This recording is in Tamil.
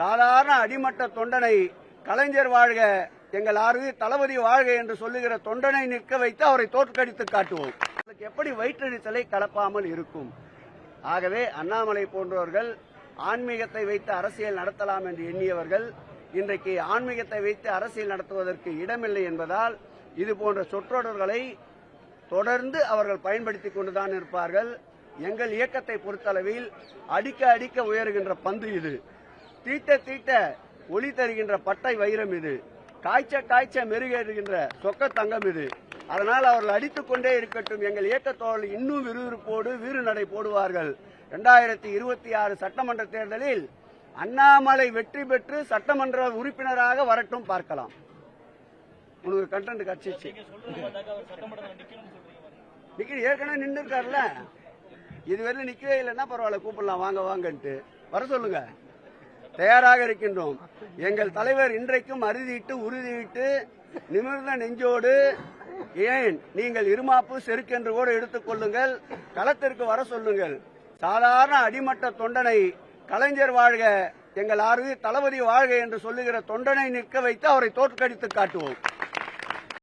சாதாரண அடிமட்ட தொண்டனை கலைஞர் வாழ்க எங்கள் ஆர்வி தளபதி வாழ்க என்று சொல்லுகிற தொண்டனை நிற்க வைத்து அவரை தோற்கடித்து காட்டுவோம். எப்படி வயிற்றெரிச்சலை கலப்பாமல் இருக்கும்? ஆகவே அண்ணாமலை போன்றவர்கள் ஆன்மீகத்தை வைத்து அரசியல் நடத்தலாம் என்று எண்ணியவர்கள் இன்றைக்கு ஆன்மீகத்தை வைத்து அரசியல் நடத்துவதற்கு இடமில்லை என்பதால் இது போன்ற சொற்றொடர்களை தொடர்ந்து அவர்கள் பயன்படுத்திக் கொண்டுதான் இருப்பார்கள். எங்கள் இயக்கத்தை பொறுத்தளவில் அடிக்க அடிக்க உயருகின்ற பந்து இது. தீட்ட தீட்ட ஒளி தருகின்ற பட்டை வைரம் இது. காய்ச்ச காய்ச்ச மெருகேறுகின்ற சொக்க தங்கம் இது. அதனால் அவர்கள் அடித்துக் கொண்டே இருக்கட்டும். எங்கள் இயக்க தோழர்கள் இன்னும் விறுவிறுப்போடு வீறு நடை போடுவார்கள். இரண்டாயிரத்தி இருபத்தி ஆறு சட்டமன்ற தேர்தலில் அண்ணாமலை வெற்றி பெற்று சட்டமன்ற உறுப்பினராக வரட்டும் பார்க்கலாம். உனக்கு கண்டென்ட் கட்சிச்சு நிக்கிற ஏற்கனவே நின்று இருக்காருல்ல இதுவரையும் நிக்கவே இல்லைன்னா பரவாயில்ல கூப்பிடலாம். வாங்க வாங்கன்ட்டு. வர சொல்லுங்க. தயாராக இருக்கின்றோம். எங்கள் தலைவர் இன்றைக்கும் அறுதியிட்டு உறுதியிட்டு நிமிர்ந்த நெஞ்சோடு ஏன் நீங்கள் இருமாப்பு செருக்கென்று கூட எடுத்துக் கொள்ளுங்கள் களத்திற்கு வர சொல்லுங்கள். சாதாரண அடிமட்ட தொண்டனை கலைஞர் வாழ்க எங்கள் ஆறு தளபதி வாழ்க என்று சொல்லுகிற தொண்டனை நிற்க வைத்து அவரை தோற்கடித்து காட்டுவோம்.